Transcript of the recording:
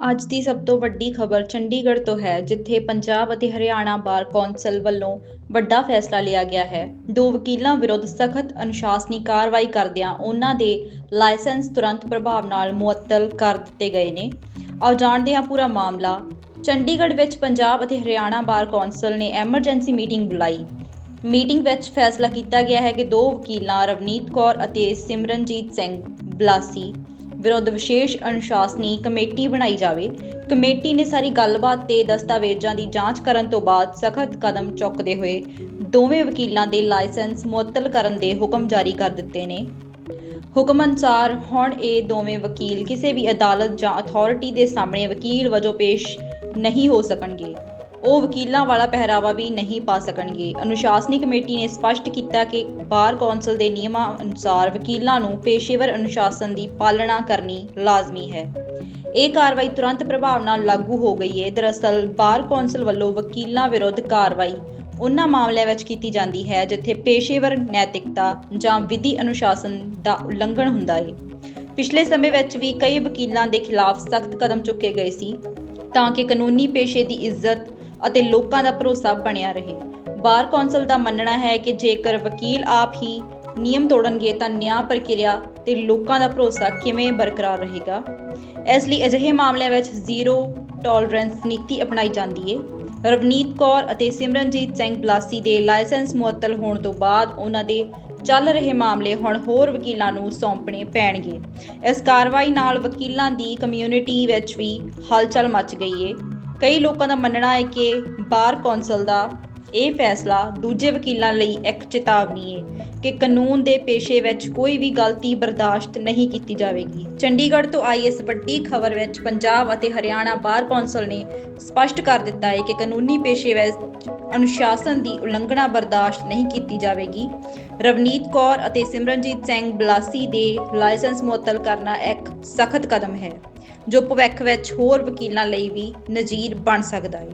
ਅੱਜ ਦੀ ਸਭ ਤੋਂ ਵੱਡੀ ਖਬਰ ਚੰਡੀਗੜ੍ਹ ਤੋਂ ਹੈ, ਜਿੱਥੇ ਪੰਜਾਬ ਅਤੇ ਹਰਿਆਣਾ ਬਾਰ ਕੌਂਸਲ ਵੱਲੋਂ ਵੱਡਾ ਫੈਸਲਾ ਲਿਆ ਗਿਆ ਹੈ। ਦੋ ਵਕੀਲਾਂ ਵਿਰੁੱਧ ਸਖਤ ਅਨੁਸ਼ਾਸਨੀ ਕਾਰਵਾਈ ਕਰਦਿਆਂ ਉਹਨਾਂ ਦੇ ਲਾਇਸੈਂਸ ਤੁਰੰਤ ਪ੍ਰਭਾਵ ਨਾਲ ਮੁਅੱਤਲ ਕਰ ਦਿੱਤੇ ਗਏ ਨੇ। ਆਓ ਜਾਣਦੇ ਹਾਂ ਪੂਰਾ ਮਾਮਲਾ। ਚੰਡੀਗੜ੍ਹ ਵਿੱਚ ਪੰਜਾਬ ਅਤੇ ਹਰਿਆਣਾ ਬਾਰ ਕੌਂਸਲ ਨੇ ਐਮਰਜੈਂਸੀ ਮੀਟਿੰਗ ਬੁਲਾਈ। ਮੀਟਿੰਗ ਵਿੱਚ ਫੈਸਲਾ ਕੀਤਾ ਗਿਆ ਹੈ ਕਿ ਦੋ ਵਕੀਲਾਂ ਰਵਨੀਤ ਕੌਰ ਅਤੇ ਸਿਮਰਨਜੀਤ ਸਿੰਘ ਬਲਾਸੀ ਵਿਰੁੱਧ ਵਿਸ਼ੇਸ਼ ਅਨੁਸ਼ਾਸਨੀ ਕਮੇਟੀ ਬਣਾਈ ਜਾਵੇ। ਕਮੇਟੀ ਨੇ ਸਾਰੀ ਗੱਲਬਾਤ ਤੇ ਦਸਤਾਵੇਜ਼ਾਂ ਦੀ ਜਾਂਚ ਕਰਨ ਤੋਂ ਬਾਅਦ ਸਖਤ ਕਦਮ ਚੁੱਕਦੇ ਹੋਏ ਦੋਵੇਂ ਵਕੀਲਾਂ ਦੇ ਲਾਇਸੈਂਸ ਮੁਅੱਤਲ ਕਰਨ ਦੇ ਹੁਕਮ ਜਾਰੀ ਕਰ ਦਿੱਤੇ ਨੇ। ਹੁਕਮ ਅਨੁਸਾਰ ਹੁਣ ਇਹ ਦੋਵੇਂ ਵਕੀਲ ਕਿਸੇ ਵੀ ਅਦਾਲਤ ਜਾਂ ਅਥਾਰਟੀ ਦੇ ਸਾਹਮਣੇ ਵਕੀਲ ਵਜੋਂ ਪੇਸ਼ ਨਹੀਂ ਹੋ ਸਕਣਗੇ। ਉਹ ਵਕੀਲਾਂ ਵਾਲਾ ਪਹਿਰਾਵਾ ਵੀ ਨਹੀਂ ਪਾ ਸਕਣਗੇ। ਅਨੁਸ਼ਾਸਨੀ ਕਮੇਟੀ ਨੇ ਸਪਸ਼ਟ ਕੀਤਾ ਕਿ ਬਾਰ ਕੌਂਸਲ ਦੇ ਨਿਯਮਾਂ ਅਨੁਸਾਰ ਵਕੀਲਾਂ ਨੂੰ ਪੇਸ਼ੇਵਰ ਅਨੁਸ਼ਾਸਨ ਦੀ ਪਾਲਣਾ ਕਰਨੀ ਲਾਜ਼ਮੀ ਹੈ। ਇਹ ਕਾਰਵਾਈ ਤੁਰੰਤ ਪ੍ਰਭਾਵ ਨਾਲ ਲਾਗੂ ਹੋ ਗਈ ਹੈ ਦਰਅਸਲ, ਬਾਰ ਕੌਂਸਲ ਵੱਲੋਂ ਵਕੀਲਾਂ ਵਿਰੁੱਧ ਕਾਰਵਾਈ ਉਹਨਾਂ ਮਾਮਲਿਆਂ ਵਿੱਚ ਕੀਤੀ ਜਾਂਦੀ ਹੈ, ਜਿੱਥੇ ਪੇਸ਼ੇਵਰ ਨੈਤਿਕਤਾ ਜਾਂ ਵਿਧੀ ਅਨੁਸ਼ਾਸਨ ਦਾ ਉਲੰਘਣ ਹੁੰਦਾ ਹੈ ਪਿਛਲੇ ਸਮੇਂ ਵਿੱਚ ਵੀ ਕਈ ਵਕੀਲਾਂ ਦੇ ਖਿਲਾਫ ਸਖਤ ਕਦਮ ਚੁੱਕੇ ਗਏ ਸੀ, ਤਾਂ ਕਿ ਕਾਨੂੰਨੀ ਪੇਸ਼ੇ ਦੀ ਇੱਜ਼ਤ ਅਤੇ ਲੋਕਾਂ ਦਾ ਭਰੋਸਾ ਬਣਿਆ ਰਹੇ। ਬਾਰ ਕੌਂਸਲ ਦਾ ਮੰਨਣਾ ਹੈ ਕਿ ਜੇਕਰ ਵਕੀਲ ਆਪ ਹੀ ਨਿਯਮ ਤੋੜਨਗੇ ਤਾਂ ਨਿਆਂ ਪ੍ਰਕਿਰਿਆ ਤੇ ਲੋਕਾਂ ਦਾ ਭਰੋਸਾ ਕਿਵੇਂ ਬਰਕਰਾਰ ਰਹੇਗਾ? ਇਸ ਲਈ ਅਜਿਹੇ ਮਾਮਲਿਆਂ ਵਿੱਚ ਜ਼ੀਰੋ ਟੋਲਰੈਂਸ ਨੀਤੀ ਅਪਣਾਈ ਜਾਂਦੀ ਹੈ ਰਵਨੀਤ ਕੌਰ ਅਤੇ ਸਿਮਰਨਜੀਤ ਸਿੰਘ ਬਲਾਸੀ ਦੇ ਲਾਇਸੈਂਸ ਮੁਅੱਤਲ ਹੋਣ ਤੋਂ ਬਾਅਦ ਉਹਨਾਂ ਦੇ ਚੱਲ ਰਹੇ ਮਾਮਲੇ ਹੁਣ ਹੋਰ ਵਕੀਲਾਂ ਨੂੰ ਸੌਂਪਣੇ ਪੈਣਗੇ। ਇਸ ਕਾਰਵਾਈ ਨਾਲ ਵਕੀਲਾਂ ਦੀ ਕਮਿਊਨਿਟੀ ਵਿੱਚ ਵੀ ਹਲਚਲ ਮਚ ਗਈ ਹੈ ਕਈ ਲੋਕਾਂ ਦਾ ਮੰਨਣਾ ਹੈ ਕਿ ਬਾਰ ਕੌਂਸਲ ਦਾ ਇਹ ਫੈਸਲਾ ਦੂਜੇ ਵਕੀਲਾਂ ਲਈ ਇੱਕ ਚੇਤਾਵਨੀ ਹੈ ਕਿ ਕਾਨੂੰਨ ਦੇ ਪੇਸ਼ੇ ਵਿੱਚ ਕੋਈ ਵੀ ਗਲਤੀ ਬਰਦਾਸ਼ਤ ਨਹੀਂ ਕੀਤੀ ਜਾਵੇਗੀ। ਚੰਡੀਗੜ੍ਹ ਤੋਂ ਆਈ ਇਸ ਵੱਡੀ ਖਬਰ ਵਿੱਚ ਪੰਜਾਬ ਅਤੇ ਹਰਿਆਣਾ ਬਾਰ ਕੌਂਸਲ ਨੇ ਸਪਸ਼ਟ ਕਰ ਦਿੱਤਾ ਹੈ ਕਿ ਕਾਨੂੰਨੀ ਪੇਸ਼ੇ ਵਿੱਚ ਅਨੁਸ਼ਾਸਨ ਦੀ ਉਲੰਘਣਾ ਬਰਦਾਸ਼ਤ ਨਹੀਂ ਕੀਤੀ ਜਾਵੇਗੀ। ਰਵਨੀਤ ਕੌਰ ਅਤੇ ਸਿਮਰਨਜੀਤ ਸਿੰਘ ਬਲਾਸੀ ਦੇ ਲਾਇਸੈਂਸ ਮੁਅੱਤਲ ਕਰਨਾ ਇੱਕ ਸਖਤ ਕਦਮ ਹੈ। ਜੋ ਭਵਿੱਖ ਵਿੱਚ ਹੋਰ ਵਕੀਲਾਂ ਲਈ ਵੀ ਨਜ਼ੀਰ ਬਣ ਸਕਦਾ ਹੈ।